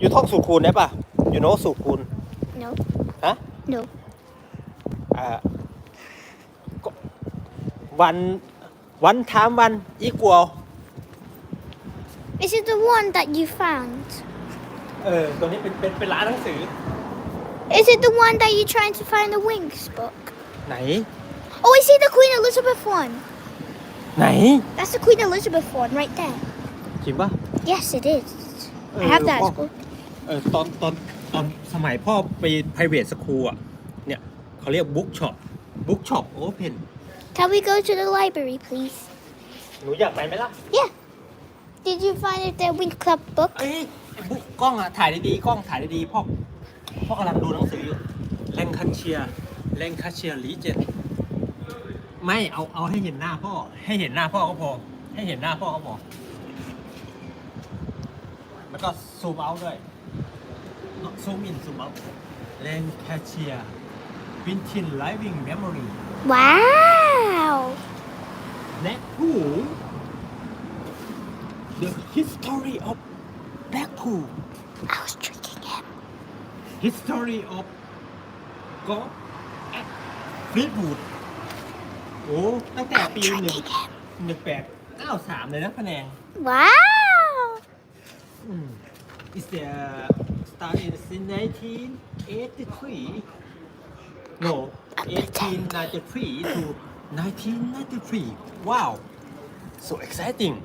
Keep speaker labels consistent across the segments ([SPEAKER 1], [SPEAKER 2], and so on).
[SPEAKER 1] อยู่ท่องสูตรคูณได้ปะอยู่โน้สูตรคูณ
[SPEAKER 2] No.
[SPEAKER 1] ฮะ
[SPEAKER 2] No.
[SPEAKER 1] อ่าก็วันวันทามวันอีกว
[SPEAKER 2] Is it the one that you found?
[SPEAKER 1] เออตัวนี้เป็นเป็นเป็นร้านหนังสือ
[SPEAKER 2] Is it the one that you're trying to find the Winx book?
[SPEAKER 1] ไหน
[SPEAKER 2] Oh, I see the Queen Elizabeth one.
[SPEAKER 1] ไหน
[SPEAKER 2] That's the Queen Elizabeth one right there.
[SPEAKER 1] จริงปะ
[SPEAKER 2] Yes, it is.
[SPEAKER 1] เอ
[SPEAKER 2] I
[SPEAKER 1] อ
[SPEAKER 2] have that at
[SPEAKER 1] พ่ อ
[SPEAKER 2] school.
[SPEAKER 1] เออตอนตอนตอนสมัยพ่อไป private school อะ เนี่ยเขาเรียก book shop book shop open
[SPEAKER 2] Can we go to the library, please?
[SPEAKER 1] หนูอยากไปไหมล่ะ
[SPEAKER 2] Yeah. Did you find it the Winx Club book?
[SPEAKER 1] เอ้ยบุ๊กกล้องอะถ่ายดีๆกล้องถ่ายดีๆพ่อพ่อกำลังดูหนังสืออยู่แรงคันเชียแรงคันเชียลีเจนไม่เอาเอาให้เห็นหน้าพ่อ ให้เห็นหน้าพ่อก็พอ ให้เห็นหน้าพ่อก็พอแล้วก็ซูมเอาด้วย ซูมอินซูมเอาแรงคันเชียวินทินไลวิ่งเมมโมรี
[SPEAKER 2] Wow.
[SPEAKER 1] และผู้ The History of Blackpool
[SPEAKER 2] I was tricking him.
[SPEAKER 1] History of God at Fleetwood โอ้ตั้งแต่ปีหนึ่ง
[SPEAKER 2] Tricking him.
[SPEAKER 1] หนึ่งแปดเก้าสามเลยนะพะแนง
[SPEAKER 2] Wow.
[SPEAKER 1] อืม Is the started in 1983 No 1893 to 1993 Wow so exciting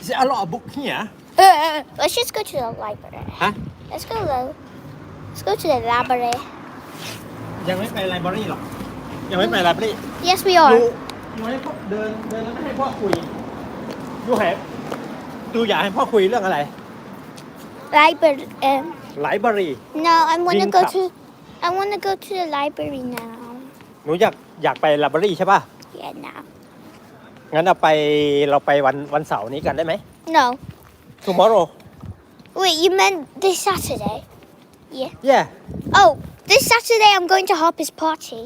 [SPEAKER 1] Is there a lot of book here
[SPEAKER 2] Uh, let's just go to the library.
[SPEAKER 1] ฮะ
[SPEAKER 2] Let's go though. Let's go to the library.
[SPEAKER 1] ยังไม่ไปไลบรารีหรอกยังไม่ไปไลบรารี
[SPEAKER 2] Yes, we
[SPEAKER 1] ดู
[SPEAKER 2] are.
[SPEAKER 1] ดูให้พ่อเดินเดินแล้วไม่ให้พ่อคุยดูให้ดูอยากให้พ่อคุยเรื่องอะไร
[SPEAKER 2] Library. Um,
[SPEAKER 1] ไลบรารี
[SPEAKER 2] no, I want to
[SPEAKER 1] Wing
[SPEAKER 2] go
[SPEAKER 1] Club.
[SPEAKER 2] to. I want to go to the library now.
[SPEAKER 1] หนูอยากอยากไปไลบรารีใช่ป่ะ
[SPEAKER 2] Yeah, now.
[SPEAKER 1] งั้นเราไปเราไปวันวันเสาร์นี้กันได้ไหม
[SPEAKER 2] No.
[SPEAKER 1] tomorrow
[SPEAKER 2] Wait, you meant this Saturday? Yeah.
[SPEAKER 1] yeah
[SPEAKER 2] Oh, this Saturday I'm going to Hopper's party.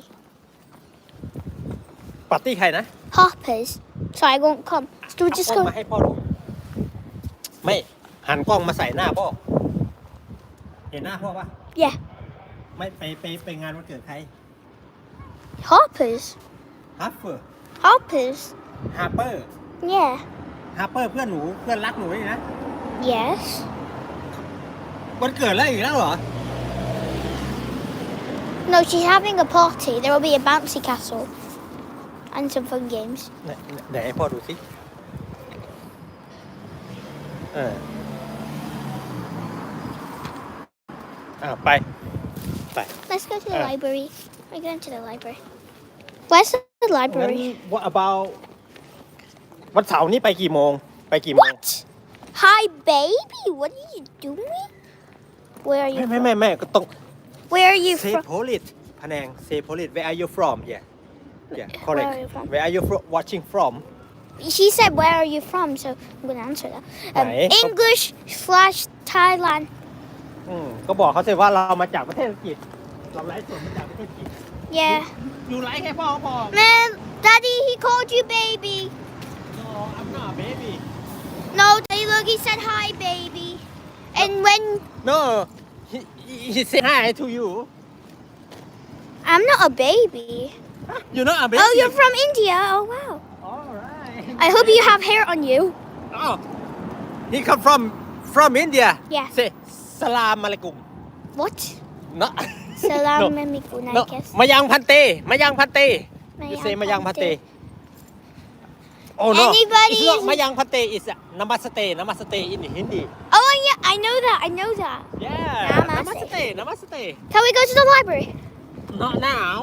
[SPEAKER 1] ปาร์ตี้ใครนะ
[SPEAKER 2] Hopper's. So I won't come. So we're
[SPEAKER 1] เอา
[SPEAKER 2] just
[SPEAKER 1] กล้อง
[SPEAKER 2] going.
[SPEAKER 1] มาให้พ่อดูไม่หันกล้องมาใส่หน้าพ่อ เห็นหน้าพ่อปะ
[SPEAKER 2] Yeah.
[SPEAKER 1] ไม่ไปไปไปงานวันเกิดใคร
[SPEAKER 2] Hopper's.
[SPEAKER 1] ฮัฟเฟอร์
[SPEAKER 2] Hopper's.
[SPEAKER 1] ฮาร์เปอร์
[SPEAKER 2] Yeah.
[SPEAKER 1] ฮาร์เปอร์เพื่อนหนูเพื่อนรักหนูนี่นะ
[SPEAKER 2] Yes.
[SPEAKER 1] วันเกิดแล้วอีกแล้วเหรอ
[SPEAKER 2] No, she's having a party. There will be a bouncy castle and some fun games.
[SPEAKER 1] ไหนไหนให้พ่อดูสิเออ อ่าไป ไป
[SPEAKER 2] Let's go to the
[SPEAKER 1] Uh.
[SPEAKER 2] library. We're going to the library. Where's the
[SPEAKER 1] งั้น
[SPEAKER 2] library?
[SPEAKER 1] what about วันเสาร์นี้ไปกี่โมง ไปกี่โมง
[SPEAKER 2] What? Hi, baby. What are you doing? Where are
[SPEAKER 1] ไม่
[SPEAKER 2] you
[SPEAKER 1] ไม่
[SPEAKER 2] from?
[SPEAKER 1] ไม่ไม่ก็ต้อง
[SPEAKER 2] Where are you
[SPEAKER 1] เซ
[SPEAKER 2] from?
[SPEAKER 1] โพลิตพะแนงเซโพลิต where are you from yeah yeah correct
[SPEAKER 2] Where are you from?
[SPEAKER 1] where are you fro- watching from
[SPEAKER 2] She said, Where are you from? So I'm going to answer that. Um,
[SPEAKER 1] Right.
[SPEAKER 2] English slash Thailand.
[SPEAKER 1] อืมก็บอกเขาสิว่าเรามาจากประเทศอังกฤษ เราไลฟ์สดมาจากประเทศอังกฤษ
[SPEAKER 2] Yeah.
[SPEAKER 1] อยู่ไลฟ์ให้พ่อก็พอ
[SPEAKER 2] Man, Daddy, he called you baby.
[SPEAKER 1] no I'm not a baby
[SPEAKER 2] No, Daddy, look, he said hi, baby. And when
[SPEAKER 1] no he he he say hi to you
[SPEAKER 2] I'm not a baby.
[SPEAKER 1] you're not a baby
[SPEAKER 2] Oh, you're from India. Oh, wow.
[SPEAKER 1] alright
[SPEAKER 2] I hope you have hair on you.
[SPEAKER 1] oh he come from from India
[SPEAKER 2] Yeah.
[SPEAKER 1] say salam alaikum
[SPEAKER 2] What?
[SPEAKER 1] no
[SPEAKER 2] Salam
[SPEAKER 1] No.
[SPEAKER 2] alaikum, I
[SPEAKER 1] no
[SPEAKER 2] guess.
[SPEAKER 1] มายังพันเตมายังพันเต
[SPEAKER 2] Mayang
[SPEAKER 1] you say มายังพันเต
[SPEAKER 2] Pante.
[SPEAKER 1] oh no
[SPEAKER 2] Anybody
[SPEAKER 1] it's not
[SPEAKER 2] is-
[SPEAKER 1] มายังพันเต is namaste namaste in Hindi
[SPEAKER 2] Oh, yeah, I know that. I know that.
[SPEAKER 1] yeah
[SPEAKER 2] Namaste.
[SPEAKER 1] namaste namaste
[SPEAKER 2] Can we go to the library?
[SPEAKER 1] not now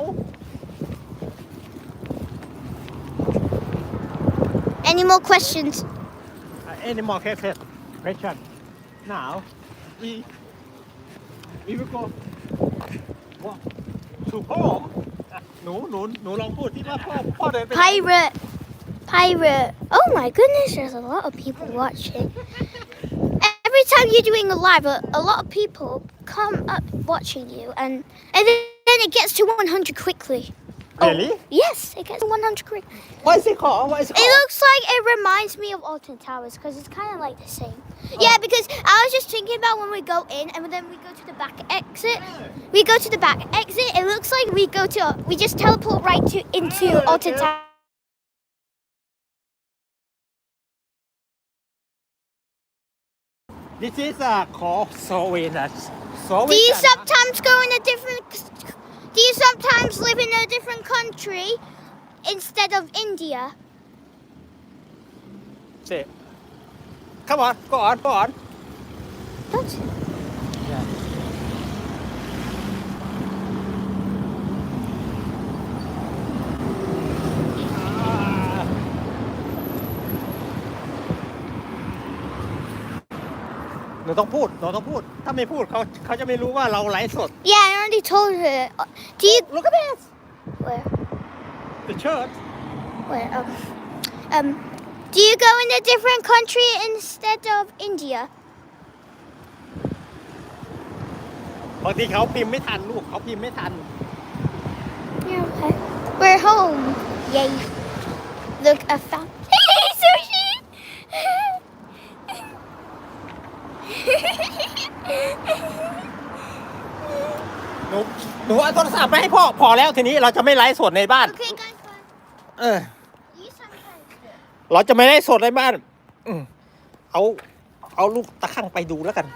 [SPEAKER 2] Any more questions?
[SPEAKER 1] Uh, any more question question now we we will go what to home อะหนูหนูหนูลองพูดที่ว่าพ่อพ่อเดินไปไหน
[SPEAKER 2] Pirate. Pirate. Oh my goodness, there's a lot of people watching. Every time you're doing a live, a, a lot of people come up watching you, and and then, then it gets to 100 quickly.
[SPEAKER 1] Really?
[SPEAKER 2] Yes, it gets 100 green.
[SPEAKER 1] What is it called? What is it called?
[SPEAKER 2] It looks like it reminds me of Alton Towers because it's kind of like the same. Yeah, because I was just thinking about when we go in and then we go to the back exit. We go to the back exit. It looks like we go to we just teleport right to into Alton Towers.
[SPEAKER 1] This is a uh, called.
[SPEAKER 2] Do you sometimes go in a different? Do you sometimes live in a different country instead of India?
[SPEAKER 1] Say. Come on, go on, go on.
[SPEAKER 2] Don't.
[SPEAKER 1] Yeah. ต้องพูดหนูต้องพูด ถ้าไม่พูดเขาเขาจะไม่รู้ว่าเราไลฟ์สด
[SPEAKER 2] Yeah, I already told her. Uh, Do you
[SPEAKER 1] Look at this
[SPEAKER 2] where?
[SPEAKER 1] the church
[SPEAKER 2] Where? Um, um, do you go in a different country instead of India?
[SPEAKER 1] บางทีเขาพิมพ์ไม่ทันลูกเขาพิมพ์ไม่ทัน
[SPEAKER 2] Yeah, okay. We're home. Yay. Look, I found sushi.
[SPEAKER 1] หนูหนูเอาโทรศัพท์ไปให้พ่อพอแล้วทีนี้เราจะไม่ไลฟ์สดในบ้าน
[SPEAKER 2] okay, guys, guys.
[SPEAKER 1] เออ
[SPEAKER 2] You sometimes.
[SPEAKER 1] เราจะไม่ได้สดในบ้านอืมเอาเอาลูกตะข้างไปดูแล้วกัน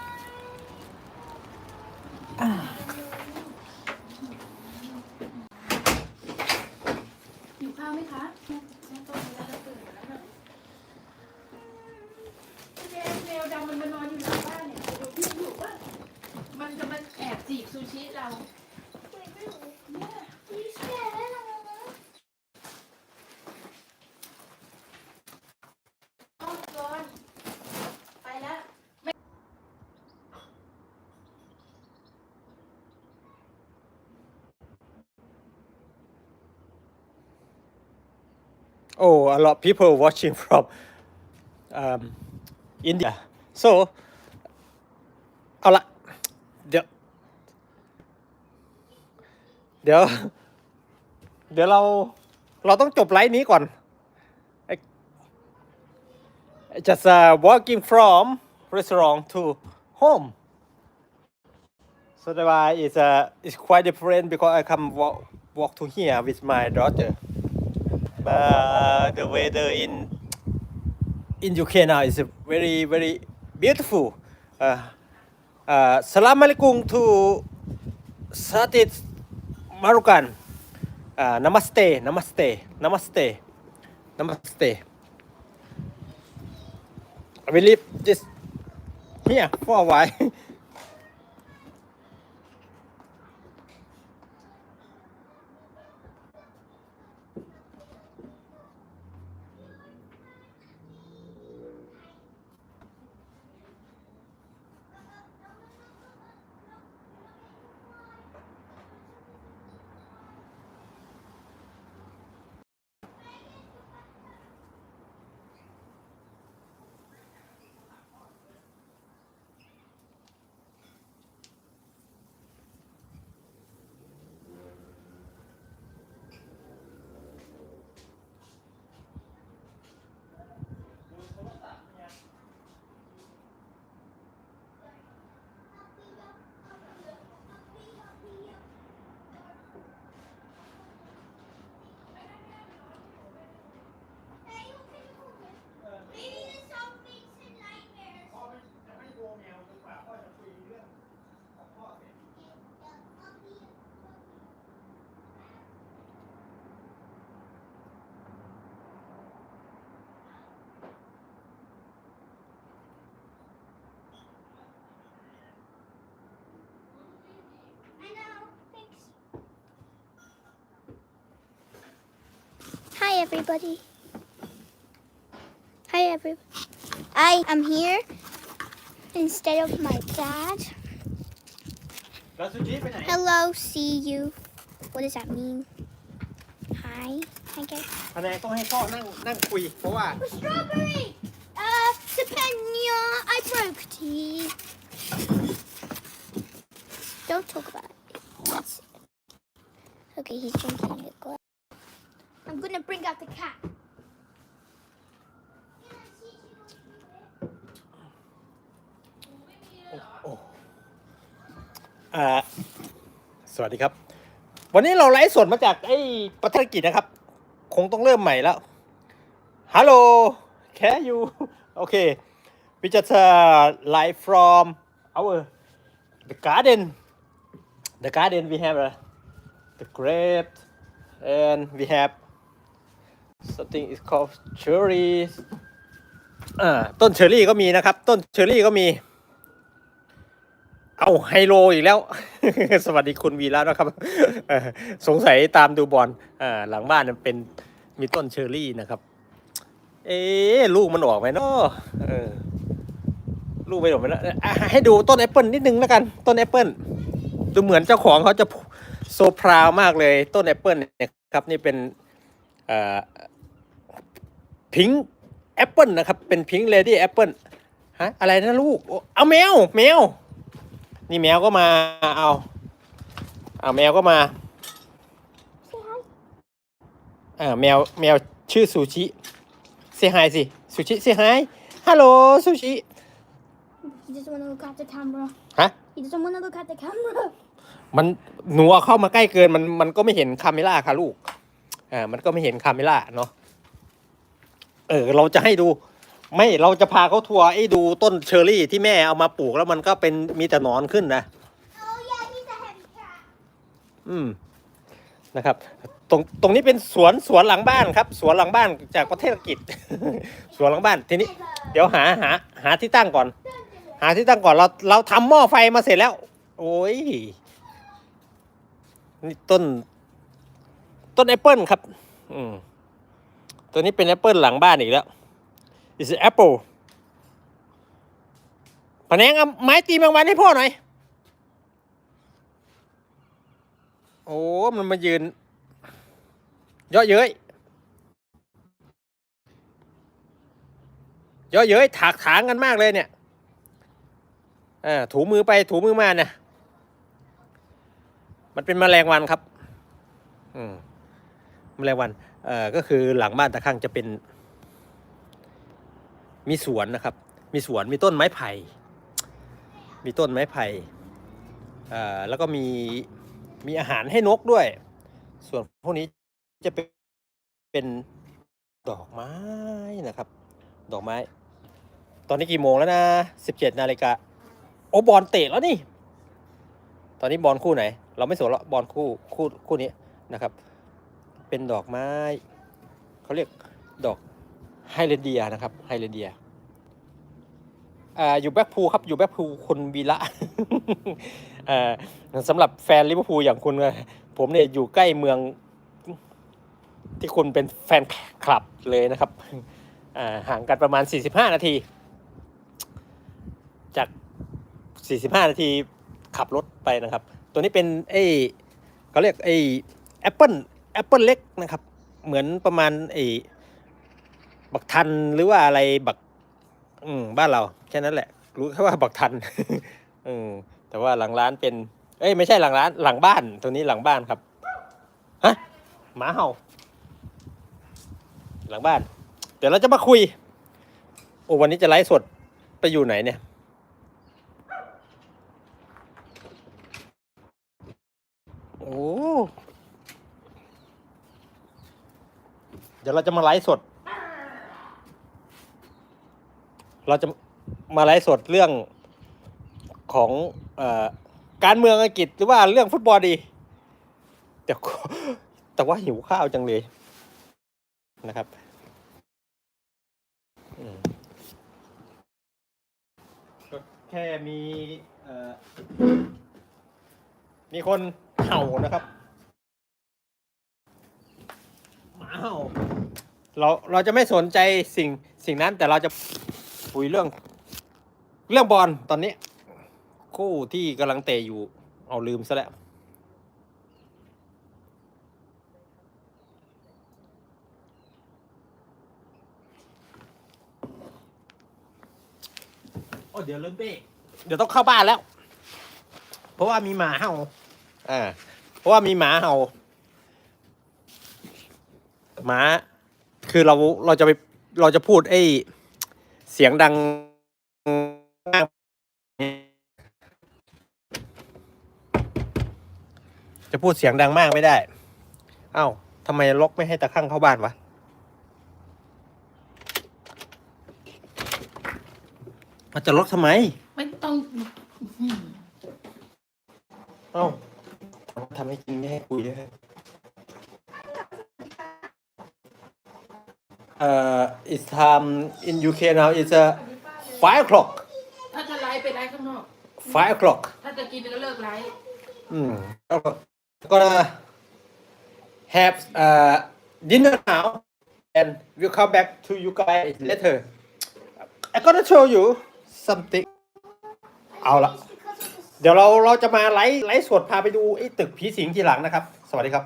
[SPEAKER 3] หิวข้าวไหมคะแม่แม่ต้มแล้วจะตื่นแล้วนะแมวแมวดำมันมานอนอยู่หลังบ้านเนี่ยเดี๋ยวพี่อยู่ว่า มันจะมาแอบจีบซูชิเราไปแล้ว
[SPEAKER 1] Oh, a lot of people watching from um, India. So, เอาละเดี๋ยว เดี๋ยว เดี๋ยวเราเราต้องจบไลฟ์นี้ก่อน just uh, walking from restaurant to home so that why it's uh, it's quite different because I come walk, walk to here with my daughter but the weather in in UK now is very very beautiful. Uh, uh, Salam alaikum to Satit Marukan. Uh, namaste, namaste, namaste, namaste. I will leave this here for a while.
[SPEAKER 2] everybody. Hi, everybody. I am here instead of my dad.
[SPEAKER 1] แล้วสุจิไปไหน
[SPEAKER 2] Hello, see you. What does that mean? Hi, I guess.
[SPEAKER 1] คะแนนต้องให้พ่อนั่งนั่งคุย เพราะว่า
[SPEAKER 2] Strawberry. Uh, Stepenia, I broke tea. Don't talk about it. That's it. Okay, he's drinking I'm
[SPEAKER 1] gonna bring out the cat. Oh. อ่าสวัสดีครับ วันนี้เราไลฟ์สดมาจากไอ้ประเทศอังกฤษนะครับ คงต้องเริ่มใหม่แล้ว ฮัลโหล แค่อยู่ โอเค we just uh, live from our the garden the garden we have uh, the grape and we have something is called cherries อ่าต้นเชอร์รี่ก็มีนะครับ ต้นเชอร์รี่ก็มี เอาไฮโลอีกแล้ว สวัสดีคุณวีระนะครับสงสัยตามดูบอลอ่าหลังบ้านมันเป็นมีต้นเชอร์รี่นะครับ เอ๊ลูกมันออกไหมเนาะลูกไม่ออกไหมเนอะให้ดูต้นแอปเปิลนิดนึงแล้วกัน ต้นแอปเปิลดูเหมือนเจ้าของเขาจะโซพราวมากเลย ต้นแอปเปิลเนี่ยครับ นี่เป็นอ่อ พิงแอปเปิลนะครับ เป็นพิงเลดี้แอปเปิลฮะอะไรนะลูกโอ้เอาแมว แมว นี่แมวก็มาเอา เอาแมวก็มาอ่าแมวแมวชื่อซูชิเซฮายสิซูชิเซฮายฮัลโหลซูชิ
[SPEAKER 2] He doesn't want to look at the camera.
[SPEAKER 1] ฮะ
[SPEAKER 2] He doesn't want to look at the camera.
[SPEAKER 1] มันหนูเอาเข้ามาใกล้เกินมันมันก็ไม่เห็นคาเมล่าค่ะลูกอ่ามันก็ไม่เห็นคาเมล่าเนาะ เออ เราจะให้ดู ไม่เราจะพาเขาทัวร์ไอ้ดูต้นเชอร์รี่ที่แม่เอามาปลูกแล้วมันก็เป็นมีแต่หนอนขึ้นนะ
[SPEAKER 2] Oh yeah, he's a heavy cat.
[SPEAKER 1] อืมนะครับ ตรงตรงนี้เป็นสวนสวนหลังบ้านครับ สวนหลังบ้านจากประเทศอังกฤษ สวนหลังบ้านทีนี้ เดี๋ยวหาหาหาที่ตั้งก่อน หาที่ตั้งก่อนเราเราทำหม้อไฟมาเสร็จแล้ว โอ้ยนี่ต้น ต้นแอปเปิลครับ อืม ตัวนี้เป็นแอปเปิลหลังบ้านอีกแล้ว is apple พะแนงเอาไม้ตีแมงวันให้พ่อหน่อย โอ้ มันมายืน เยอะเย้ยเยอะเย้ยถากถางกันมากเลยเนี่ยอ่าถูมือไปถูมือมาเนี่ย มันเป็นแมลงวันครับ อืมแมลงวัน เอ่อก็คือหลังบ้านตะข้างจะเป็น มีสวนนะครับ มีสวนมีต้นไม้ไผ่ มีต้นไม้ไผ่เอ่อแล้วก็มีมีอาหารให้นกด้วย ส่วนพวกนี้จะเป็นเป็นดอกไม้นะครับ ดอกไม้ ตอนนี้กี่โมงแล้วนะสิบเจ็ดนาฬิกาโอ้บอลเตะแล้วนี่ ตอนนี้บอลคู่ไหน เราไม่สนละบอลคู่คู่คู่นี้นะครับ เป็นดอกไม้เขาเรียกดอกไฮเรเดียนะครับไฮเรเดียอ่าอยู่แบ็คพูลครับอยู่แบ็คพูลคุณวีละอ่าสำหรับแฟนลิเวอร์พูลอย่างคุณผมเนี่ยอยู่ใกล้เมืองที่คุณเป็นแฟนคลับเลยนะครับห่างกันประมาณ 45 นาที จาก 45 นาทีขับรถไปนะครับ ตัวนี้เป็นไอ้เขาเรียกไอ้แอปเปิล แอปเปิลเล็กนะครับ เหมือนประมาณไอ้บักทันหรือว่าอะไรบัก อืมบ้านเราแค่นั้นแหละ รู้แค่ว่าบักทัน อืมแต่ว่าหลังร้านเป็น เอ้ยไม่ใช่หลังร้าน หลังบ้านตัวนี้หลังบ้านครับฮะหมาเห่า หลังบ้าน เดี๋ยวเราจะมาคุย โอ้วันนี้จะไลฟ์สดไปอยู่ไหนเนี่ยโอ้ เดี๋ยวเราจะมาไลฟ์สด เราจะมาไลฟ์สดเรื่องของอการเมืองอังกฤษหรือว่าเรื่องฟุตบอลดี แต่แต่ว่าหิวข้าวจังเลยนะครับแค่มีมีคนเห่านะครับ หมาเห่าเราเราจะไม่สนใจสิ่งสิ่งนั้นแต่เราจะคุยเรื่อง เรื่องบอลตอนนี้ คู่ที่กำลังเตะอยู่ เอาลืมซะแล้ว โอ้เดี๋ยวลืมเป้เดี๋ยวต้องเข้าบ้านแล้ว เพราะว่ามีหมาเห่าอ่าเพราะว่ามีหมาเห่าห ม้า คือเราเราจะไปเราจะพูดไอ้เสียงดังจะพูดเสียงดังมากไม่ได้ เอา้าทำไมล็อกไม่ให้ตะข้างเข้าบ้านวะ มันจะล็อกทำไม
[SPEAKER 3] ไม่ต้อง
[SPEAKER 1] เอ้าทำให้กินไม่ให้คุยด้วย เอ่อ it's time in UK now it's a five o'clock
[SPEAKER 3] ถ้าจะไลฟ์ไปไลฟ์ข้างนอก
[SPEAKER 1] five o'clock
[SPEAKER 3] ถ้าจะกินก็เลิกไลฟ์
[SPEAKER 1] อืมแล้วก็ก็ have uh dinner now and we'll come back to you guys later I gonna show you something เอาละ เดี๋ยวเราเราจะมาไลฟ์ไลฟ์สดพาไปดูไอ้ตึกผีสิงทีหลังนะครับ สวัสดีครับ